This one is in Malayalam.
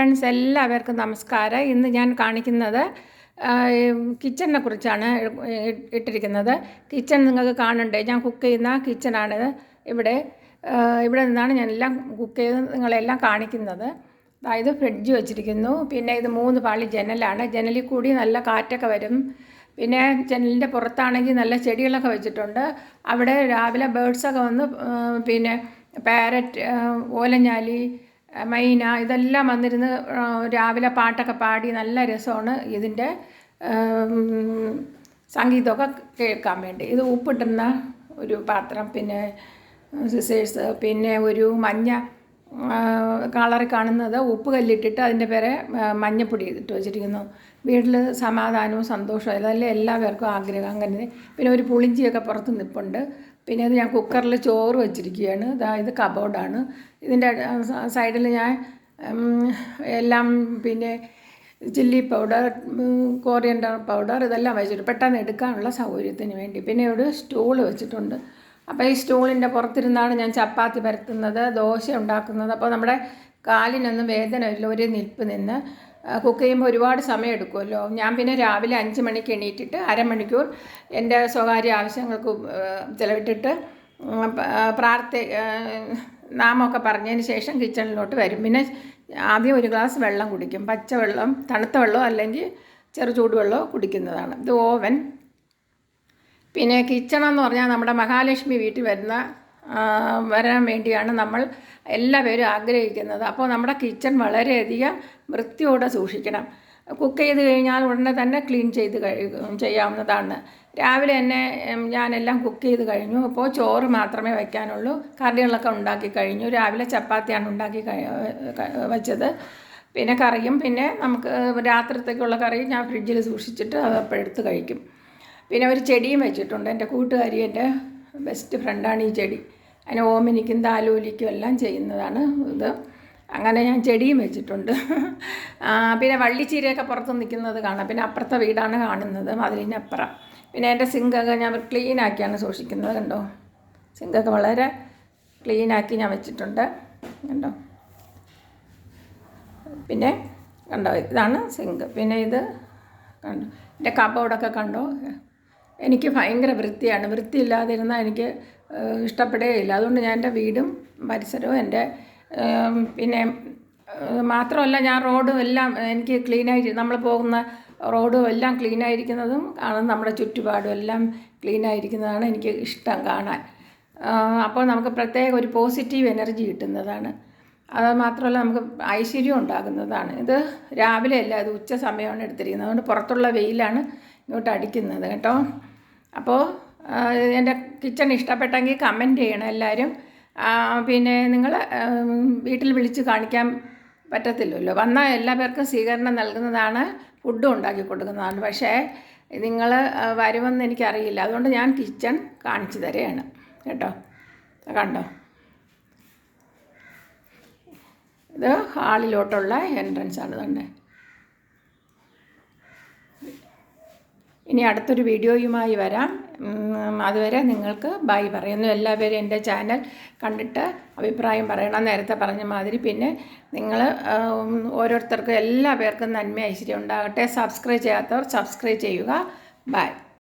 ഫ്രണ്ട്സ് എല്ലാവർക്കും നമസ്കാരം. ഇന്ന് ഞാൻ കാണിക്കുന്നത് കിച്ചണിനെ കുറിച്ചാണ് ഇട്ടിരിക്കുന്നത്. കിച്ചൺ നിങ്ങൾക്ക് കാണണ്ടേ? ഞാൻ കുക്ക് ചെയ്യുന്ന കിച്ചണാണ് ഇവിടെ. ഇവിടെ നിന്നാണ് ഞാൻ എല്ലാം കുക്ക് ചെയ്ത് നിങ്ങളെല്ലാം കാണിക്കുന്നത്. അതായത് ഫ്രിഡ്ജ് വെച്ചിരിക്കുന്നു. പിന്നെ ഇത് മൂന്ന് പാളി ജനലാണ്. ജനലിൽ കൂടി നല്ല കാറ്റൊക്കെ വരും. പിന്നെ ജനലിന്റെ പുറത്താണെങ്കിൽ നല്ല ചെടികളൊക്കെ വെച്ചിട്ടുണ്ട്. അവിടെ രാവിലെ ബേഡ്സൊക്കെ വന്ന് പിന്നെ പാരറ്റ് ഓലഞ്ഞാലി മൈന ഇതെല്ലാം വന്നിരുന്ന് രാവിലെ പാട്ടൊക്കെ പാടി നല്ല രസമാണ് ഇതിന്റെ സംഗീതമൊക്കെ കേൾക്കാൻ വേണ്ടി. ഇത് ഉപ്പിട്ടുന്ന ഒരു പാത്രം പിന്നെ സിസേഴ്സ് പിന്നെ ഒരു മഞ്ഞ കളറിൽ കാണുന്നത് ഉപ്പ് കല്ലിട്ടിട്ട് അതിന്റെ പേരെ മഞ്ഞപ്പൊടി ഇട്ട് വെച്ചിരിക്കുന്നു. വീട്ടിൽ സമാധാനവും സന്തോഷവും ഇതല്ലേ എല്ലാവർക്കും ആഗ്രഹം അങ്ങനെ. പിന്നെ ഒരു പുളിഞ്ചിയൊക്കെ പുറത്ത് നിൽപ്പുണ്ട് പിന്നെ അത് ഞാൻ കുക്കറിൽ ചോറ് വെച്ചിരിക്കുകയാണ്. ഇത് കബോർഡാണ്. ഇതിന്റെ സൈഡിൽ ഞാൻ എല്ലാം പിന്നെ ചില്ലി പൗഡർ കോറിയൻഡർ പൗഡർ ഇതെല്ലാം വെച്ചിട്ട് പെട്ടെന്ന് എടുക്കാനുള്ള സൗകര്യത്തിന് വേണ്ടി. പിന്നെ ഒരു സ്റ്റൂൾ വെച്ചിട്ടുണ്ട്. അപ്പോൾ ഈ സ്റ്റൂളിന്റെ പുറത്തിരുന്നാണ് ഞാൻ ചപ്പാത്തി പരത്തുന്നത് ദോശ ഉണ്ടാക്കുന്നത്. അപ്പോൾ നമ്മുടെ കാലിനൊന്നും വേദന ഇല്ല ഒരു നിൽപ്പ് നിന്ന്. കുക്ക് ചെയ്യുമ്പോൾ ഒരുപാട് സമയം എടുക്കുമല്ലോ. ഞാൻ പിന്നെ രാവിലെ അഞ്ച് മണിക്ക് എണീറ്റിട്ട് അരമണിക്കൂർ എന്റെ സ്വകാര്യ ആവശ്യങ്ങൾക്ക് ചിലവിട്ടിട്ട് പ്രാർത്ഥ നാമൊക്കെ പറഞ്ഞതിന് ശേഷം കിച്ചണിലോട്ട് വരും. പിന്നെ ആദ്യം ഒരു ഗ്ലാസ് വെള്ളം കുടിക്കും. പച്ചവെള്ളം തണുത്ത വെള്ളം അല്ലെങ്കിൽ ചെറു ചൂടുവെള്ളമോ കുടിക്കുന്നതാണ്. ഇത് ഓവൻ. പിന്നെ കിച്ചൺ എന്ന് പറഞ്ഞാൽ നമ്മുടെ മഹാലക്ഷ്മി വീട്ടിൽ വരുന്ന വരാൻ വേണ്ടിയാണ് നമ്മൾ എല്ലാവരും ആഗ്രഹിക്കുന്നത്. അപ്പോൾ നമ്മുടെ കിച്ചൺ വളരെയധികം വൃത്തിയോടെ സൂക്ഷിക്കണം. കുക്ക് ചെയ്ത് കഴിഞ്ഞാൽ ഉടനെ തന്നെ ക്ലീൻ ചെയ്ത് ചെയ്യാവുന്നതാണ്. രാവിലെ തന്നെ ഞാനെല്ലാം കുക്ക് ചെയ്ത് കഴിഞ്ഞു. അപ്പോൾ ചോറ് മാത്രമേ വയ്ക്കാനുള്ളൂ. കറികളൊക്കെ ഉണ്ടാക്കി കഴിഞ്ഞു. രാവിലെ ചപ്പാത്തിയാണ് ഉണ്ടാക്കി വെച്ചത്. പിന്നെ കറിയും പിന്നെ നമുക്ക് രാത്രിത്തേക്കുള്ള കറി ഞാൻ ഫ്രിഡ്ജിൽ സൂക്ഷിച്ചിട്ട് അത് കഴിക്കും. പിന്നെ ഒരു ചെടിയും വെച്ചിട്ടുണ്ട്. എന്റെ കൂട്ടുകാരി എന്റെ ബെസ്റ്റ് ഫ്രണ്ടാണ് ഈ ചെടി. അതിന് ഓമിനിക്കും താലൂലിക്കും എല്ലാം ചെയ്യുന്നതാണ് ഇത്. അങ്ങനെ ഞാൻ ചെടിയും വെച്ചിട്ടുണ്ട്. പിന്നെ വള്ളിച്ചീരയൊക്കെ പുറത്ത് നിൽക്കുന്നത് കാണാം. പിന്നെ അപ്പുറത്തെ വീടാണ് കാണുന്നത് മതിലിനപ്പുറം. പിന്നെ എന്റെ സിങ്കൊക്കെ ഞാൻ ക്ലീനാക്കിയാണ് സൂക്ഷിക്കുന്നത് കണ്ടോ? സിങ്കൊക്കെ വളരെ ക്ലീനാക്കി ഞാൻ വെച്ചിട്ടുണ്ട് കണ്ടോ? പിന്നെ കണ്ടോ ഇതാണ് സിങ്ക്. പിന്നെ ഇത് കണ്ടോ? എന്റെ കബോർഡൊക്കെ കണ്ടോ? എനിക്ക് ഭയങ്കര വൃത്തിയാണ്. വൃത്തിയില്ലാതിരുന്നാൽ എനിക്ക് ഇഷ്ടപ്പെടുകയില്ല. അതുകൊണ്ട് ഞാൻ എന്റെ വീടും പരിസരവും എന്റെ പിന്നെ മാത്രമല്ല ഞാൻ റോഡും എല്ലാം എനിക്ക് ക്ലീനായി നമ്മൾ പോകുന്ന റോഡും എല്ലാം ക്ലീനായിരിക്കുന്നതും കാണും നമ്മുടെ ചുറ്റുപാടും എല്ലാം ക്ലീനായിരിക്കുന്നതാണ് എനിക്ക് ഇഷ്ടം കാണാൻ. അപ്പോൾ നമുക്ക് പ്രത്യേക ഒരു പോസിറ്റീവ് എനർജി കിട്ടുന്നതാണ്. അത് മാത്രമല്ല നമുക്ക് ഐശ്വര്യം ഉണ്ടാകുന്നതാണ്. ഇത് രാവിലെ അല്ല ഇത് ഉച്ച സമയമാണ് എടുത്തിരിക്കുന്നത്. അതുകൊണ്ട് പുറത്തുള്ള വെയിലാണ് ഇങ്ങോട്ട് അടിക്കുന്നത് കേട്ടോ. അപ്പോൾ എന്റെ കിച്ചൺ ഇഷ്ടപ്പെട്ടെങ്കിൽ കമന്റ് ചെയ്യണം എല്ലാവരും പിന്നെ നിങ്ങൾ വീട്ടിൽ വിളിച്ച് കാണിക്കാൻ പറ്റത്തില്ലല്ലോ. വന്നാൽ എല്ലാ പേർക്കും സ്വീകരണം നൽകുന്നതാണ് ഫുഡും ഉണ്ടാക്കി കൊടുക്കുന്നതാണ്. പക്ഷേ നിങ്ങൾ വരുമെന്ന് എനിക്കറിയില്ല. അതുകൊണ്ട് ഞാൻ കിച്ചൺ കാണിച്ചു തരികയാണ്. കേട്ടോ? കണ്ടോ? ഇത് ഹാളിലോട്ടുള്ള എൻട്രൻസ് ആണ് തന്നെ. ഇനി അടുത്തൊരു വീഡിയോയുമായി വരാം. അതുവരെ നിങ്ങൾക്ക് ബൈ പറയുന്നു. എല്ലാവരും എന്റെ ചാനൽ കണ്ടിട്ട് അഭിപ്രായം പറയണം. നേരത്തെ പറഞ്ഞ മാതിരി പിന്നെ നിങ്ങൾ ഓരോരുത്തർക്കും എല്ലാ പേർക്കും നന്മ ഐശ്വര്യം ഉണ്ടാകട്ടെ. സബ്സ്ക്രൈബ് ചെയ്യാത്തവർ സബ്സ്ക്രൈബ് ചെയ്യുക. ബൈ